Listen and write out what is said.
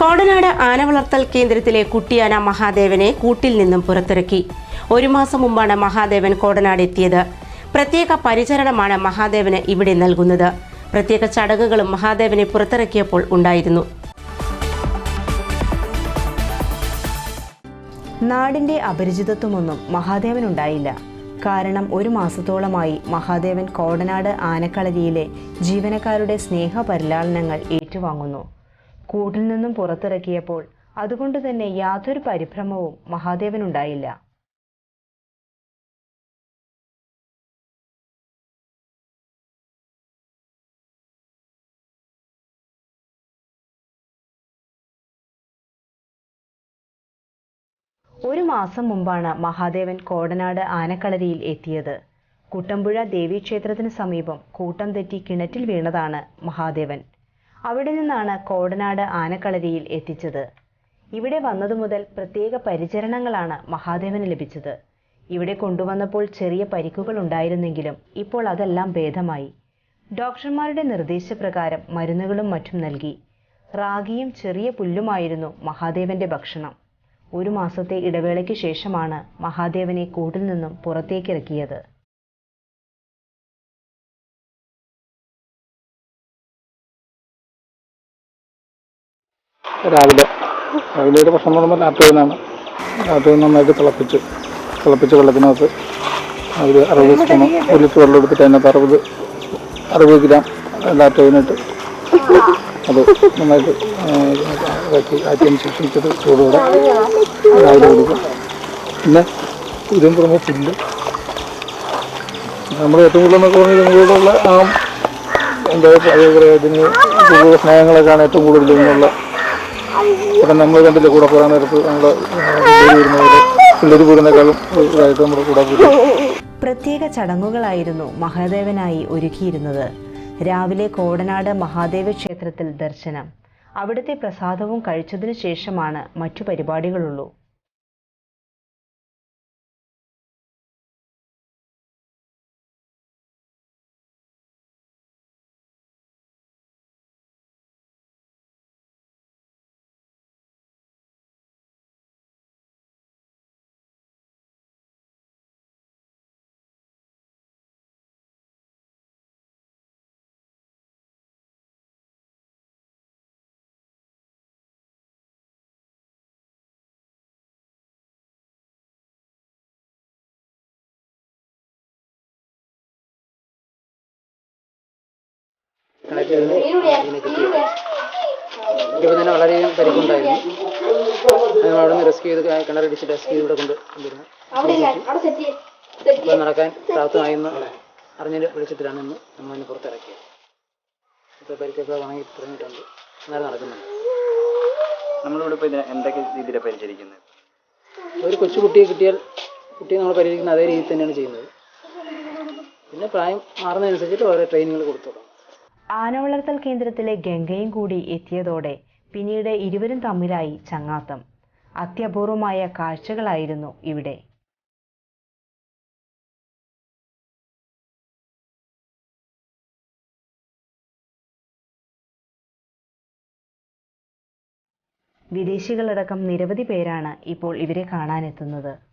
കോടനാട് ആന വളർത്തൽ കേന്ദ്രത്തിലെ കുട്ടിയാന മഹാദേവനെ കൂട്ടിൽ നിന്നും പുറത്തിറക്കി. ഒരു മാസം മുമ്പാണ് മഹാദേവൻ കോടനാട് എത്തിയത്. പ്രത്യേക പരിചരണമാണ് മഹാദേവന് ഇവിടെ നൽകുന്നത്. പ്രത്യേക ചടങ്ങുകളും മഹാദേവനെ പുറത്തിറക്കിയപ്പോൾ ഉണ്ടായിരുന്നു. നാടിന്റെ അപരിചിതത്വമൊന്നും മഹാദേവനുണ്ടായില്ല കാരണം ഒരു മാസത്തോളമായി മഹാദേവൻ കോടനാട് ആനക്കളരിയിലെ ജീവനക്കാരുടെ സ്നേഹപരിലാളനങ്ങൾ ഏറ്റുവാങ്ങുന്നു. കൂട്ടിൽ നിന്നും പുറത്തിറക്കിയപ്പോൾ അതുകൊണ്ട് തന്നെ യാതൊരു പരിഭ്രമവും മഹാദേവനുണ്ടായില്ല. ഒരു മാസം മുമ്പാണ് മഹാദേവൻ കോടനാട് ആനക്കളരിയിൽ എത്തിയത്. കുട്ടമ്പുഴ ദേവീക്ഷേത്രത്തിന് സമീപം കൂട്ടം തെറ്റി കിണറ്റിൽ വീണതാണ് മഹാദേവൻ. അവിടെ നിന്നാണ് കോടനാട് ആനക്കളരിയിൽ എത്തിച്ചത്. ഇവിടെ വന്നതു മുതൽ പ്രത്യേക പരിചരണങ്ങളാണ് മഹാദേവന് ലഭിച്ചത്. ഇവിടെ കൊണ്ടുവന്നപ്പോൾ ചെറിയ പരിക്കുകൾ ഉണ്ടായിരുന്നെങ്കിലും ഇപ്പോൾ അതെല്ലാം ഭേദമായി. ഡോക്ടർമാരുടെ നിർദ്ദേശപ്രകാരം മരുന്നുകളും മറ്റും നൽകി. റാഗിയും ചെറിയ പുല്ലുമായിരുന്നു മഹാദേവന്റെ ഭക്ഷണം. ഒരു മാസത്തെ ഇടവേളയ്ക്ക് ശേഷമാണ് മഹാദേവനെ കൂട്ടിൽ നിന്നും പുറത്തേക്കിറക്കിയത്. രാവിലെ. രാവിലെ ഒരു ഭക്ഷണം പറയുമ്പോൾ രാത്രി നിന്നാണ് രാത്രി നന്നായിട്ട് തിളപ്പിച്ച് തിളപ്പിച്ച് വെള്ളത്തിനകത്ത് അവർ അറുപത് സ്പൂൺ ഒരു ലിറ്റർ വെള്ളം എടുത്തിട്ട് അതിനകത്ത് അറുപത് അറുപത് ഗ്രാം ലാറ്റോവിനിട്ട് അത് നന്നായിട്ട് ആറ്റിയതിന് ശേഷം ഇച്ചിരി ചൂടോടെ രാവിലെ കുടിക്കും. പിന്നെ ഇതും പറയുമ്പോൾ പുല്ല് നമ്മൾ ഏറ്റവും കൂടുതൽ എന്നൊക്കെ പറഞ്ഞാൽ ഇതിനോടുള്ള ആ എന്താ പറയുക ഇതിന് സ്നേഹങ്ങളൊക്കെയാണ് ഏറ്റവും കൂടുതൽ ഇതിനുള്ള ഇപ്പം നമ്മൾ കണ്ടില്ല കൂടെ പോകാൻ നേരത്ത് നമ്മുടെ പിള്ളേർ പോരുന്നേക്കാളും നമ്മുടെ കൂടെ പോരും പ്രത്യേക ചടങ്ങുകളായിരുന്നു മഹാദേവനായി ഒരുക്കിയിരുന്നത്. രാവിലെ കോടനാട് മഹാദേവ ക്ഷേത്രത്തിൽ ദർശനം. അവിടുത്തെ പ്രസാദവും കഴിച്ചതിനു ശേഷമാണ് മറ്റു പരിപാടികളുള്ളൂ. ഇപ്പം തന്നെ വളരെയധികം പരിക്കുണ്ടായിരുന്നു ഞങ്ങൾ അവിടെ നിന്ന് റെസ്ക്യൂ ചെയ്ത് കിണറടിച്ച് റെസ്ക്യൂ ചെയ്ത് ഇവിടെ കൊണ്ട് കൊണ്ടുവരുന്നു ഇപ്പം നടക്കാൻ പ്രാപ്തമായെന്ന് അറിഞ്ഞിട്ട് വിളിച്ചിട്ടാണ് ഇന്ന് നമ്മൾ അതിന് പുറത്തിറക്കിയത്. ഇപ്പോൾ പരിക്കൊക്കെ ഉണങ്ങി തുടങ്ങിയിട്ടുണ്ട് എന്നാലും നടക്കുന്നുണ്ട്. നമ്മളിവിടെ ഇപ്പോൾ ഇതിനെ എന്തൊക്കെ രീതിയിലാണ് പരിചരിക്കുന്നത്? ഒരു കൊച്ചുകുട്ടിയെ കിട്ടിയാൽ കുട്ടിയെ നമ്മൾ പരിചരിക്കുന്ന അതേ രീതിയിൽ തന്നെയാണ് ചെയ്യുന്നത്. പിന്നെ പ്രായം മാറുന്നതനുസരിച്ചിട്ട് ഓരോ ട്രെയിനിങ്ങൾ കൊടുത്തോളാം. ആന വളർത്തൽ കേന്ദ്രത്തിലെ ഗംഗയും കൂടി എത്തിയതോടെ പിന്നീട് ഇരുവരും തമ്മിലായി ചങ്ങാത്തം. അത്യപൂർവമായ കാഴ്ചകളായിരുന്നു ഇവിടെ. വിദേശികളടക്കം നിരവധി പേരാണ് ഇപ്പോൾ ഇവരെ കാണാനെത്തുന്നത്.